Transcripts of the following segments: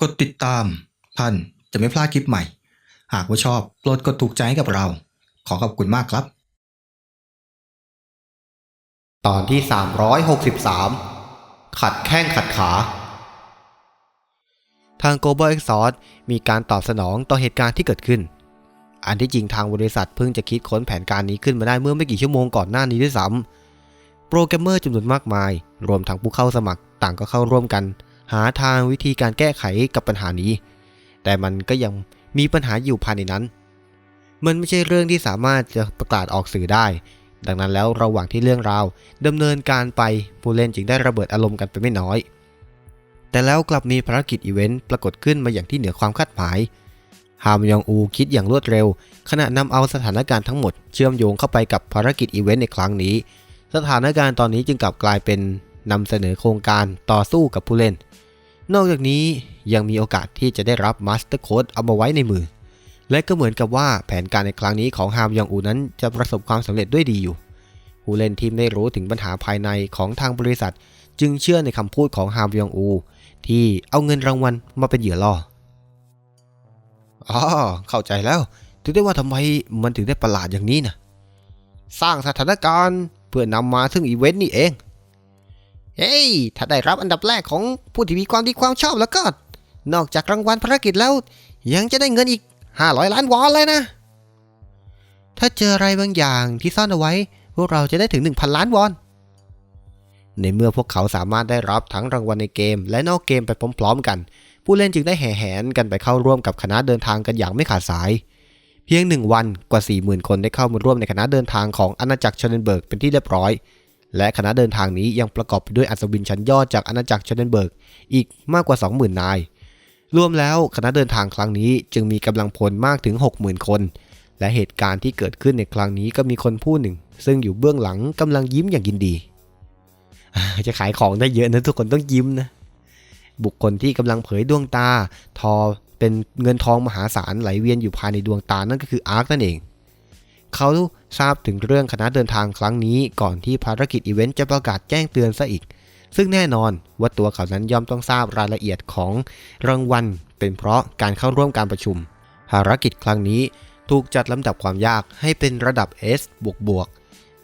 กดติดตาม ท่านจะไม่พลาดคลิปใหม่ หากว่าชอบโปรดกดถูกใจให้กับเรา ขอขอบคุณมากครับ ตอนที่ 363 ขัดแข้งขัดขา ทาง Global X s o u r c e มีการตอบสนองต่อเหตุการณ์ที่เกิดขึ้น อันที่จริงทางบริษัทเพิ่งจะคิดค้นแผนการนี้ขึ้นมาได้เมื่อไม่กี่ชั่วโมงก่อนหน้านี้ด้วยซ้ำโปรแกรมเมอร์จำนวนมากมาย รวมทั้งผู้เข้าสมัครต่างก็เข้าร่วมกัน หาทางวิธีการแก้ไขกับปัญหานี้ แต่มันก็ยังมีปัญหาอยู่ภายในนั้น มันไม่ใช่เรื่องที่สามารถจะประกาศออกสื่อได้ ดังนั้นแล้วระหว่างที่เรื่องราวดำเนินการไปผู้เล่นจึงได้ระเบิดอารมณ์กันไปไม่น้อย แต่แล้วกลับมีภารกิจอีเวนต์ปรากฏขึ้นมาอย่างที่เหนือความคาดหมายฮามยองอูคิดอย่างรวดเร็ว ขณะนำเอาสถานการณ์ทั้งหมดเชื่อมโยงเข้าไปกับภารกิจอีเวนต์ในครั้งนี้ สถานการณ์ตอนนี้จึงกลับกลายเป็น นำเสนอโครงการต่อสู้กับผู้เล่น นอกจากนี้ยังมีโอกาสที่จะได้รับมาสเตอร์โค้ดเอามาไว้ในมือ และก็เหมือนกับว่าแผนการในครั้งนี้ของฮามยองอูนั้นจะประสบความสำเร็จด้วยดีอยู่ ผู้เล่นที่ไม่รู้ถึงปัญหาภายในของทางบริษัท จึงเชื่อในคำพูดของฮามยองอู ที่เอาเงินรางวัลมาเป็นเหยื่อล่ออ๋อเข้าใจแล้วถึงได้ว่าทำไมมันถึงได้ประหลาดอย่างนี้นะสร้างสถานการณ์เพื่อนำมาซึ่งอีเวนต์นี่เอง เฮ้ย ถ้าได้รับอันดับแรกของผู้ที่มีความดีความชอบแล้วก็ นอกจากรางวัลภารกิจแล้ว ยังจะได้เงินอีก 500 ล้านวอนเลยนะ ถ้าเจออะไรบางอย่างที่ซ่อนเอาไว้ พวกเราจะได้ถึง 1,000 ล้านวอน ในเมื่อพวกเขาสามารถได้รับทั้งรางวัลในเกม และนอกเกมไปพร้อมๆกัน ผู้เล่นจึงได้แห่แหนกันไปเข้าร่วมกับคณะเดินทางกันอย่างไม่ขาดสาย เพียงหนึ่งวันกว่า 40,000 คนได้เข้ามาร่วมในคณะเดินทางของอาณาจักรชนเดนเบิร์กเป็นที่เรียบร้อย และคณะเดินทางนี้ยังประกอบไปด้วยอัศวินชั้นยอดจากอาณาจักรชนเดนเบิร์ก อีกมากกว่า 20,000 นาย รวมแล้วคณะเดินทางครั้งนี้จึงมีกำลังพลมากถึง 60,000 คน และเหตุการณ์ที่เกิดขึ้นในครั้งนี้ก็มีคนผู้หนึ่ง ซึ่งอยู่เบื้องหลังกำลังยิ้มอย่างยินดี จะขายของได้เยอะนะทุกคนต้องยิ้มนะ บุคคลที่กำลังเผยดวงตา ทอเป็นเงินทองมหาศาลไหลเวียนอยู่ภายในดวงตานั่นก็คืออาร์คนั่นเอง เขาทราบถึงเรื่องคณะเดินทางครั้งนี้ก่อนที่ภารกิจอีเวนต์จะประกาศแจ้งเตือนซะอีก ซึ่งแน่นอนว่าตัวเขานั้นย่อมต้องทราบรายละเอียดของรางวัล เป็นเพราะการเข้าร่วมการประชุม ภารกิจครั้งนี้ถูกจัดลำดับความยากให้เป็นระดับ S บวกบวก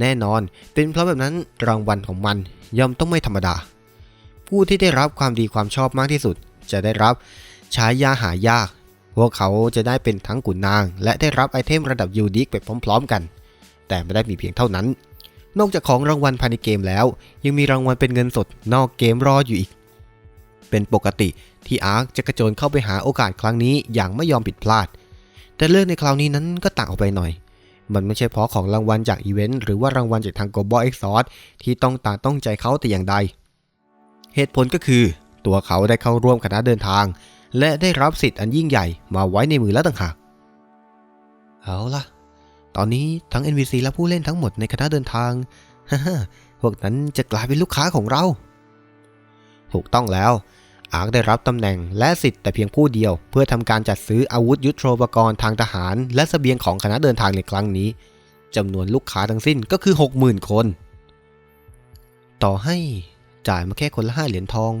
แน่นอน เป็นเพราะแบบนั้นรางวัลของมันย่อมต้องไม่ธรรมดา ผู้ที่ได้รับความดีความชอบมากที่สุด จะได้รับฉายาหายาก พวกเขาจะได้เป็นทั้งขุนนาง และได้รับไอเทมระดับยูดิกไปพร้อมๆกัน แต่ไม่ได้มีเพียงเท่านั้น นอกจากของรางวัลภายในเกมแล้ว ยังมีรางวัลเป็นเงินสดนอกเกมรออยู่อีก เป็นปกติที่อาร์คจะกระโจนเข้าไปหาโอกาสครั้งนี้อย่างไม่ยอมผิดพลาด แต่เรื่องในคราวนี้นั้นก็ต่างออกไปหน่อย มันไม่ใช่เพราะของรางวัลจากอีเวนต์หรือว่ารางวัลจากทาง Global X s o u r c e ที่ต้องตาต้องใจเขาแต่อย่างใด เหตุผลก็คือ ตัวเขาได้เข้าร่วมคณะเดินทาง และได้รับสิทธิ์อันยิ่งใหญ่มาไว้ในมือแล้วต่างหาก เอาล่ะ ตอนนี้ทั้ง NPC และผู้เล่นทั้งหมดในคณะเดินทาง พวกนั้นจะกลายเป็นลูกค้าของเรา ถูกต้องแล้ว อาร์คได้รับตำแหน่งและสิทธิ์แต่เพียงผู้เดียว เพื่อทำการจัดซื้ออาวุธยุทโธปกรณ์ทางทหาร และเสบียงของคณะเดินทางในครั้งนี้จำนวนลูกค้าทั้งสิ้นก็คือ 60,000 คน ต่อให้จ่ายมาแค่คนละห้าเหรียญทอง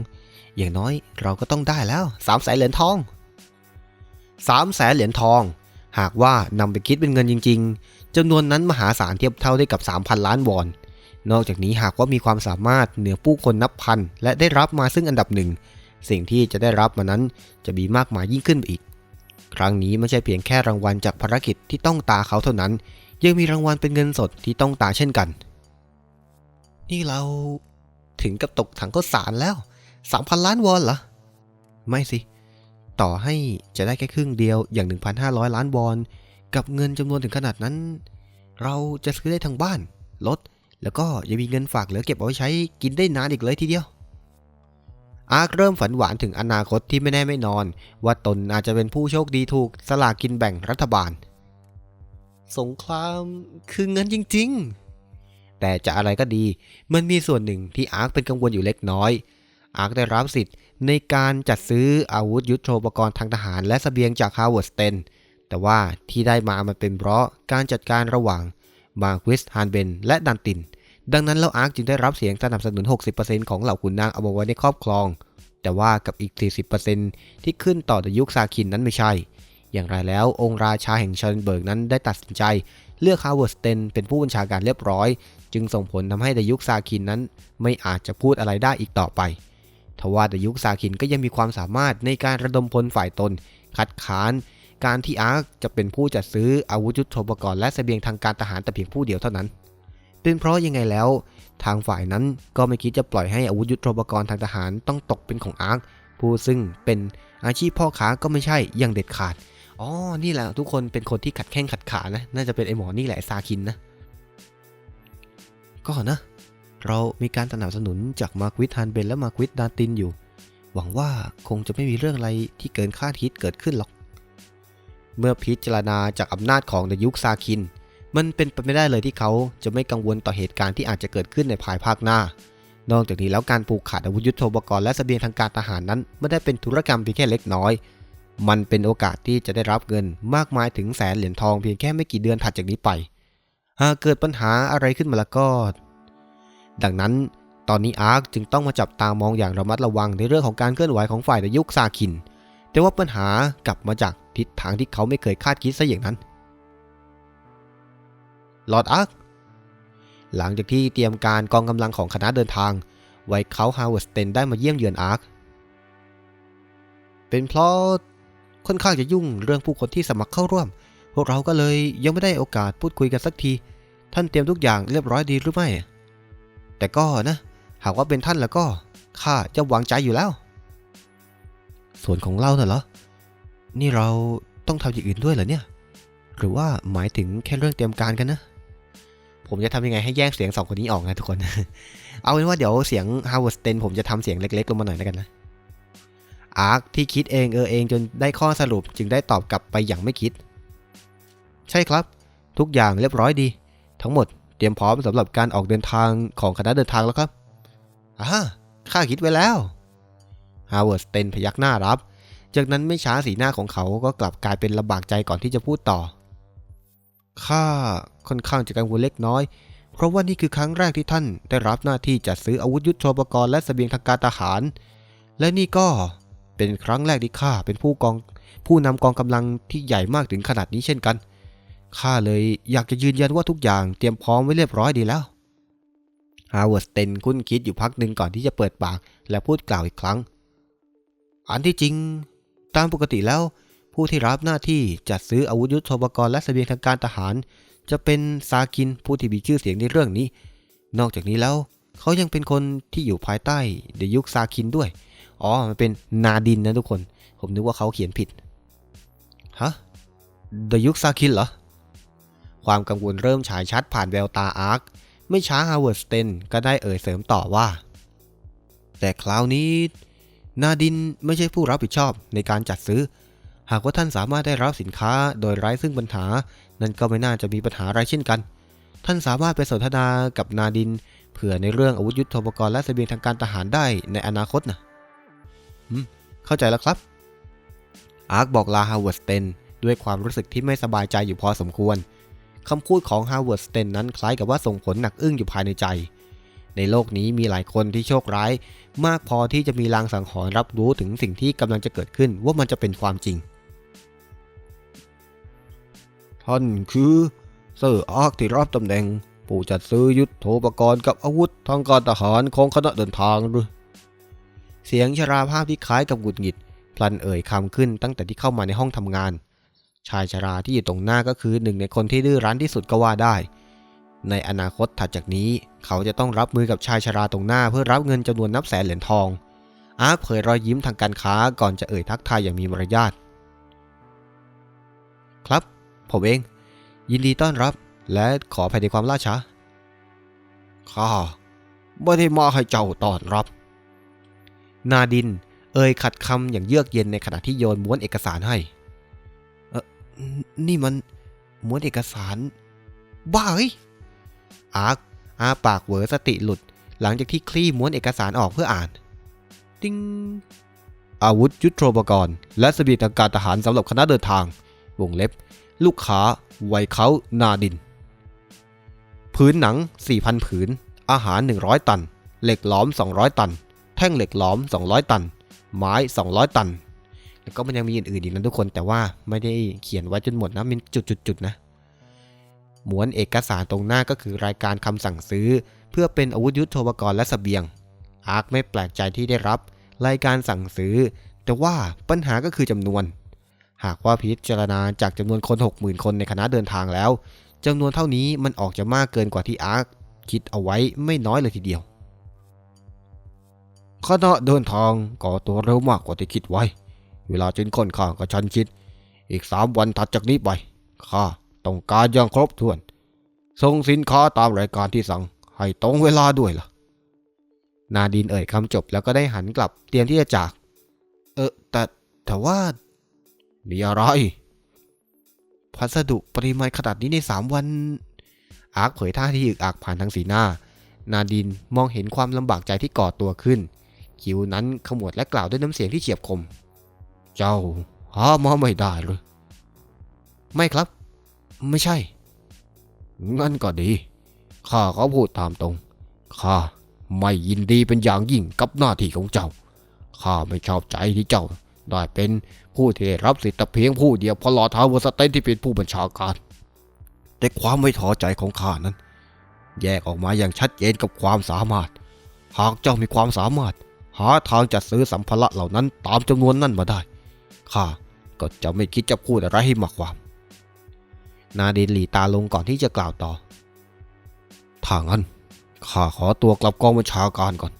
อย่างน้อยเราก็ต้องได้แล้ว3ามแสนเหรียญทอง3ามแสนเหรียญทอง หากว่านำไปคิดเป็นเงินจริง ๆจำนวนนั้นมหาศาลเทียบเท่าได้กับ 3,000 ล้านวอน นอกจากนี้หากว่ามีความสามารถเหนือผู้คนนับพัน และได้รับมาซึ่งอันดับหนึ่ง สิ่งที่จะได้รับมานั้นจะมีมากมายยิ่งขึ้นไปอีก ครั้งนี้ไม่ใช่เพียงแค่รางวัลจากภารกิจที่ต้องตาเขาเท่านั้น ยังมีรางวัลเป็นเงินสดที่ต้องตาเช่นกัน นี่เราถึงกับตกถังข้าวสารแล้ว 3,000 ล้านวอนเหรอ ไม่สิ ต่อให้จะได้แค่ครึ่งเดียวอย่าง 1,500 ล้านวอน กับเงินจำนวนถึงขนาดนั้น เราจะซื้อได้ทั้งบ้านรถแล้วก็ยังมีเงินฝากเหลือเก็บเอาไว้ใช้กินได้นานอีกเลยทีเดียว อาร์คเริ่มฝันหวานถึงอนาคตที่ไม่แน่ไม่นอน ว่าตนอาจจะเป็นผู้โชคดีถูกสลากกินแบ่งรัฐบาล สงครามคือเงินจริง ๆ แต่จะอะไรก็ดี มันมีส่วนหนึ่งที่อาร์คเป็นกังวลอยู่เล็กน้อย อาร์คได้รับสิทธิ์ในการจัดซื้ออาวุธยุทโธปกรณ์ทางทหารและสเสบียงจากฮาวเวิร์ดสเตน แต่ว่าที่ได้มามันเป็นเพราะการจัดการระหว่างมาควิสฮานเบนและดันติน ดังนั้นแล้วอาร์คจึงได้รับเสียงสนับสนุน 60%ของเหล่าขุนนางเอามาไว้ในครอบครอง แต่ว่ากับอีก 40%ที่ขึ้นต่อในยุคซาคินนั้นไม่ใช่ อย่างไรแล้วองค์ราชาแห่งเชนเบิร์กนั้นได้ตัดสินใจ เลือกฮาวเวิร์ดสเตนเป็นผู้บัญชาการเรียบร้อย จึงส่งผลทำให้ในยุคซาคินนั้น ไม่อาจจะพูดอะไรได้อีกต่อไป ทว่าในยุคซาคินก็ยังมีความสามารถในการระดมพลฝ่ายตน คัดค้าน การที่อาร์คจะเป็นผู้จัดซื้ออาวุธยุทโธปกรณ์และเสบียงทางการทหารแต่เพียงผู้เดียวเท่านั้น เป็นเพราะยังไงแล้ว ทางฝ่ายนั้นก็ไม่คิดจะปล่อยให้อาวุธยุทโธปกรณ์ทางทหารต้องตกเป็นของอาร์คผู้ซึ่งเป็นอาชีพพ่อค้าก็ไม่ใช่อย่างเด็ดขาดอ๋อนี่แหละทุกคนเป็นคนที่ขัดแข้งขัดขานะน่าจะเป็นไอหมอนี่แหละซาคินนะก็นะ เรามีการสนับสนุนจากมาร์ควิทฮันเบนและมาร์ควิทดาตินอยู่ หวังว่าคงจะไม่มีเรื่องอะไรที่เกินคาดคิดเกิดขึ้นหรอก เมื่อพิจารณาจากอำนาจของเดยุคซาคิน มันเป็นไปไม่ได้เลยที่เขาจะไม่กังวลต่อเหตุการณ์ที่อาจจะเกิดขึ้นในภายภาคหน้า นอกจากนี้แล้วการปลูกขาดอาวุธยุทโธปกรณ์และเสบียงทางการทหารนั้นไม่ได้เป็นธุรกรรมเพียงแค่เล็กน้อย มันเป็นโอกาสที่จะได้รับเงินมากมายถึงแสนเหรียญทองเพียงแค่ไม่กี่เดือนถัดจากนี้ไป หากเกิดปัญหาอะไรขึ้นมาแล้วก็ ดังนั้น ตอนนี้อาร์คจึงต้องมาจับตามองอย่างระมัดระวังในเรื่องของการเคลื่อนไหวของฝ่ายในยุคซาคิน แต่ว่าปัญหากลับมาจากทิศทางที่เขาไม่เคยคาดคิดซะอย่างนั้นลอร์ดอาร์คหลังจากที่เตรียมการกองกำลังของคณะเดินทาง ไวเขาฮาวเวิร์สเตนได้มาเยี่ยมเยือนอาร์ค เป็นเพราะค่อนข้างจะยุ่งเรื่องผู้คนที่สมัครเข้าร่วม พวกเราก็เลยยังไม่ได้โอกาสพูดคุยกันสักที ท่านเตรียมทุกอย่างเรียบร้อยดีหรือไม่ แต่ก็นะ หากว่าเป็นท่านแล้วก็ข้าจะวางใจอยู่แล้ว ส่วนของเราน่ะเหรอ นี่เราต้องทำอย่างอื่นด้วยเหรอเนี่ย หรือว่าหมายถึงแค่เรื่องเตรียมการกันนะ ผมจะทำยังไงให้แยกเสียงสองคนนี้ออกนะทุกคน เอาเป็นว่าเดี๋ยวเสียง Howard Stern ผมจะทำเสียงเล็ก ๆ ลงมาหน่อยแล้วกันนะ อาร์คที่คิดเองเออเองจนได้ข้อสรุปจึงได้ตอบกลับไปอย่างไม่คิด ใช่ครับ ทุกอย่างเรียบร้อยดี ทั้งหมด เตรียมพร้อมสำหรับการออกเดินทางของคณะเดินทางแล้วครับอ่าข้าคิดไว้แล้วฮาวเวิร์ดสเตนพยักหน้ารับ จากนั้นไม่ช้าสีหน้าของเขาก็กลับกลายเป็นลำบากใจก่อนที่จะพูดต่อ ข้าค่อนข้างจะกังวลเล็กน้อย เพราะว่านี่คือครั้งแรกที่ท่านได้รับหน้าที่จัดซื้ออาวุธยุทโธปกรณ์และเสบียงทางการทหาร และนี่ก็เป็นครั้งแรกที่ข้าเป็นผู้กองผู้นำกองกำลังที่ใหญ่มากถึงขนาดนี้เช่นกัน ข้าเลยอยากจะยืนยันว่าทุกอย่างเตรียมพร้อมไว้เรียบร้อยดีแล้วฮาวเวิร์ดสเตนคุ้นคิดอยู่พักหนึ่งก่อนที่จะเปิดปาก และพูดกล่าวอีกครั้ง อันที่จริง ตามปกติแล้ว ผู้ที่รับหน้าที่จัดซื้ออาวุธยุทโธปกรณ์และเสบียงทางการทหาร จะเป็นซากินผู้ที่มีชื่อเสียงในเรื่องนี้ นอกจากนี้แล้ว เขายังเป็นคนที่อยู่ภายใต้เดยุคซาคินด้วย อ๋อ มันเป็นนาดินนะทุกคน ผมนึกว่าเขาเขียนผิด ฮะเดยุคซาคินเหรอ ความกังวลเริ่มฉายชัดผ่านแววตาอาร์ค ไม่ช้าฮาวเวิร์ดสเตนก็ได้เอ่ยเสริมต่อว่า แต่คราวนี้ นาดินไม่ใช่ผู้รับผิดชอบในการจัดซื้อ หากว่าท่านสามารถได้รับสินค้าโดยไร้ซึ่งปัญหา นั่นก็ไม่น่าจะมีปัญหาอะไรเช่นกัน ท่านสามารถไปสนทนากับนาดินเผื่อในเรื่องอาวุธยุทโธปกรณ์และเสบียงทางการทหารได้ในอนาคตนะอืมเข้าใจแล้วครับ อาร์คบอกลาฮาวเวิร์ดสเตนด้วยความรู้สึกที่ไม่สบายใจอยู่พอสมควร คำพูดของฮาวเวิร์ดสเตนนั้นคล้ายกับว่าส่งผลหนักอึ้งอยู่ภายในใจ ในโลกนี้มีหลายคนที่โชคร้าย มากพอที่จะมีลางสังหรณ์รับรู้ถึงสิ่งที่กำลังจะเกิดขึ้นว่ามันจะเป็นความจริง ท่านคือเซอร์อาร์คที่รับตำแหน่ง ผู้จัดซื้อยุทโธปกรณ์กับอาวุธทางการทหารของคณะเดินทางหรือเสียงชราภาพที่คล้ายกับหงุดหงิดพลันเอ่ยคำขึ้นตั้งแต่ที่เข้ามาในห้องทำงาน ชายชราที่อยู่ตรงหน้าก็คือหนึ่งในคนที่ดื้อรั้นที่สุดก็ว่าได้ ในอนาคตถัดจากนี้ เขาจะต้องรับมือกับชายชราตรงหน้าเพื่อรับเงินจำนวนนับแสนเหรียญทอง อาร์คเผยรอยยิ้มทางการค้าก่อนจะเอ่ยทักทายอย่างมีมารยาท ครับ ผมเอง ยินดีต้อนรับ และขออภัยในความล่าช้า ข้าไม่ได้มาให้เจ้าต้อนรับ นาดิน เอ่ยขัดคำอย่างเยือกเย็นในขณะที่โยนม้วนเอกสารให้ นี่มันม้วนเอกสาร บ้าเฮ้ยอาร์คอาปากเหวอสติหลุด หลังจากที่คลี่ม้วนเอกสารออกเพื่ออ่าน ติงอาวุธยุทโธปกรณ์ และสบียงทางการทหารสำหรับคณะเดินทาง วงเล็บ ลูกค้า ไวเขานาดินพื้นหนัง 4,000 ผืน อาหาร 100 ตัน เหล็กหลอม 200 ตัน แท่งเหล็กหลอม 200 ตัน ไม้ 200 ตัน แล้วก็มันยังมีอื่นๆอีกนะทุกคนแต่ว่าไม่ได้เขียนไว้จนหมดนะเป็นจุดๆนะมวนเอกสารตรงหน้าก็คือรายการคำสั่งซื้อ เพื่อเป็นอาวุธยุทโธปกรณ์และเสบียง อาร์คไม่แปลกใจที่ได้รับ รายการสั่งซื้อ แต่ว่าปัญหาก็คือจำนวน หากว่าพิจารณาจากจำนวนคน 60,000 คนในคณะเดินทางแล้วจำนวนเท่านี้มันออกจะมากเกินกว่าที่อาร์คคิดเอาไว้ไม่น้อยเลยทีเดียวคณะเดินทางก่อตัวเร็วมากกว่าที่คิดไว้ เวลาจึงค่อนข้างกระชันชิด อีกสามวันถัดจากนี้ไปข้าต้องการอย่างครบถ้วน ส่งสินค้าตามรายการที่สั่งให้ตรงเวลาด้วยล่ะ นาดินเอ่ยคำจบแล้วก็ได้หันกลับเตรียมที่จะจาก เออแต่แต่ว่ามีอะไร พัสดุปริมาณขนาดนี้ในสามวัน อาร์คเผยท่าที่อึกอักผ่านทางสีหน้า นาดินมองเห็นความลำบากใจที่ก่อตัวขึ้นคิวนั้นขมวดและกล่าวด้วยน้ำเสียงที่เฉียบคม เจ้า หามาไม่ได้เลย ไม่ครับ ไม่ใช่ งั้นก็ดี ข้าเขาพูดตามตรง ข้าไม่ยินดีเป็นอย่างยิ่งกับหน้าที่ของเจ้า ข้าไม่ชอบใจที่เจ้า ได้เป็นผู้ที่ได้รับสิทธิ์เพียงผู้เดียวเพอลอท้าวสเตนที่เป็นผู้บัญชาการ แต่ความไม่ท้อใจของข้านั้น แยกออกมาอย่างชัดเจนกับความสามารถ หากเจ้ามีความสามารถ หาทางจัดซื้อสัมภาระเหล่านั้นตามจำนวนนั่นมาได้ ข้าก็จะไม่คิดจะพูดอะไรให้มากความ นาดินหลีตาลงก่อนที่จะกล่าวต่อ ถ้างั้นข้าขอตัวกลับกองบัญชาการก่อน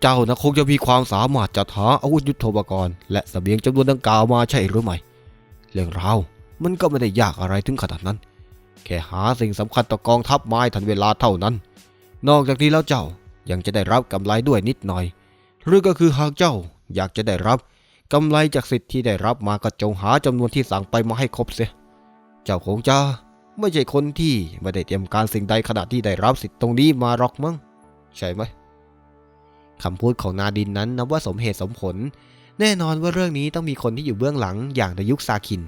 เจ้านะคงจะมีความสามารถจัดหาอาวุธยุทโธปกรณ์ และเสบียงจำนวนดังกล่าวมาใช่หรือไม่เรื่องราวมันก็ไม่ได้ยากอะไรถึงขนาดนั้น แค่หาสิ่งสำคัญต่อกองทัพไม้ทันเวลาเท่านั้น นอกจากนี้แล้วเจ้ายังจะได้รับกำไรด้วยนิดหน่อย หรือก็คือหากเจ้าอยากจะได้รับ กำไรจากสิทธิ์ที่ได้รับมาก็จงหาจำนวนที่สั่งไปมาให้ครบเสีย เจ้าคงจะไม่ใช่คนที่ไม่ได้เตรียมการสิ่งใดขณะที่ได้รับสิทธิ์ตรงนี้มาหรอกมั้งใช่ไหมคำพูดของนาดินนั้นนับว่าสมเหตุสมผล แน่นอนว่าเรื่องนี้ต้องมีคนที่อยู่เบื้องหลังอย่างในยุคซาคิน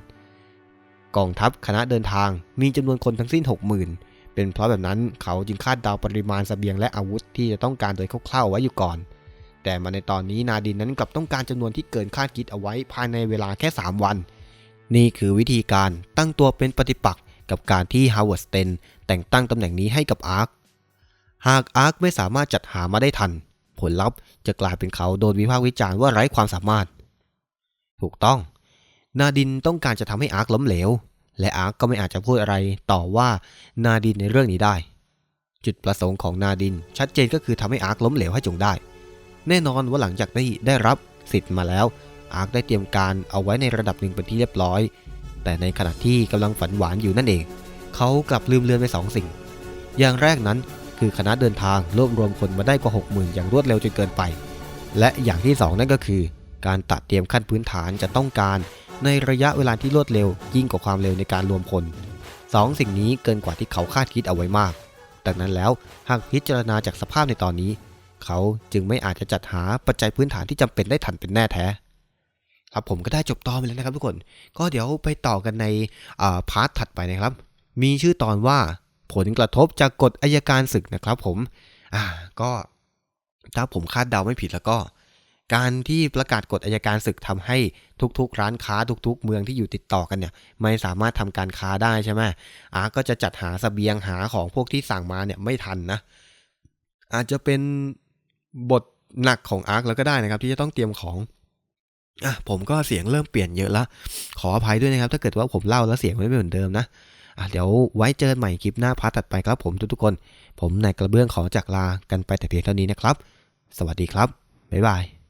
กองทัพคณะเดินทางมีจำนวนคนทั้งสิ้น 60,000 เป็นเพราะแบบนั้นเขาจึงคาดเดาปริมาณเสบียงและอาวุธที่จะต้องการโดยคร่าวๆไว้อยู่ก่อน แต่มาในตอนนี้นาดินนั้นกลับต้องการจำนวนที่เกินคาดคิดเอาไว้ภายในเวลาแค่ 3 วัน นี่คือวิธีการตั้งตัวเป็นปฏิปักษ์กับการที่ฮาวเวิร์ดสเตนแต่งตั้งตำแหน่งนี้ให้กับอาร์ค หากอาร์คไม่สามารถจัดหามาได้ทัน ผลลัพธ์จะกลายเป็นเขาโดนวิพากษ์วิจารณ์ว่าไร้ความสามารถ ถูกต้อง นาดินต้องการจะทำให้อาร์คล้มเหลว และอาร์คก็ไม่อาจจะพูดอะไรต่อว่านาดินในเรื่องนี้ได้ จุดประสงค์ของนาดินชัดเจนก็คือทำให้อาร์คล้มเหลวให้จงได้ แน่นอนว่าหลังจากได้ได้รับสิทธิ์มาแล้วอาร์คได้เตรียมการเอาไว้ในระดับหนึ่งเป็นที่เรียบร้อย แต่ในขณะที่กำลังฝันหวานอยู่นั่นเอง เขากลับลืมเลือนไปสองสิ่ง อย่างแรกนั้นคือคณะเดินทางรวบรวมคนมาได้กว่า 60,000 อย่างรวดเร็วจนเกินไป และอย่างที่สองนั่นก็คือ การตัดเตรียมขั้นพื้นฐานจะต้องการ ในระยะเวลาที่รวดเร็ว ยิ่งกว่าความเร็วในการรวมคนสองสิ่งนี้เกินกว่าที่เขาคาดคิดเอาไว้มากดังนั้นแล้วหากพิจารณาจากสภาพในตอนนี้ เขาจึงไม่อาจจะจัดหาปัจจัยพื้นฐานที่จำเป็นได้ทันเป็นแน่แท้ ครับผมก็ได้จบตอนไปแล้วนะครับทุกคน ก็เดี๋ยวไปต่อกันในาพาร์ทถัดไปนะครับ มีชื่อตอนว่าผลกระทบจากกฎอายการศึกนะครับผม อ่า ก็ถ้าผมคาดเดาไม่ผิดแล้วก็ การที่ประกาศกฎอายการศึกทำให้ทุกๆ ร้านค้าทุก ๆ เมืองที่อยู่ติดต่อกันเนี่ย ไม่สามารถทำการค้าได้ใช่ไหมอาก็จะจัดหาสเสบียงหาของพวกที่สั่งมาเนี่ยไม่ทันนะ อาจจะเป็น บทหนักของอาร์คแล้วก็ได้นะครับ ที่จะต้องเตรียมของอะผมก็เสียงเริ่มเปลี่ยนเยอะละขออภัยด้วยนะครับ ถ้าเกิดว่าผมเล่าแล้วเสียงไม่เหมือนเดิมนะอะเดี๋ยวไว้เจอกันใหม่คลิปหน้าพาร์ทถัดไปครับผมทุกๆคน ผมนายกระเบื้องขอจากลากันไปแต่เพียงเท่านี้นะครับ สวัสดีครับบ๊ายบาย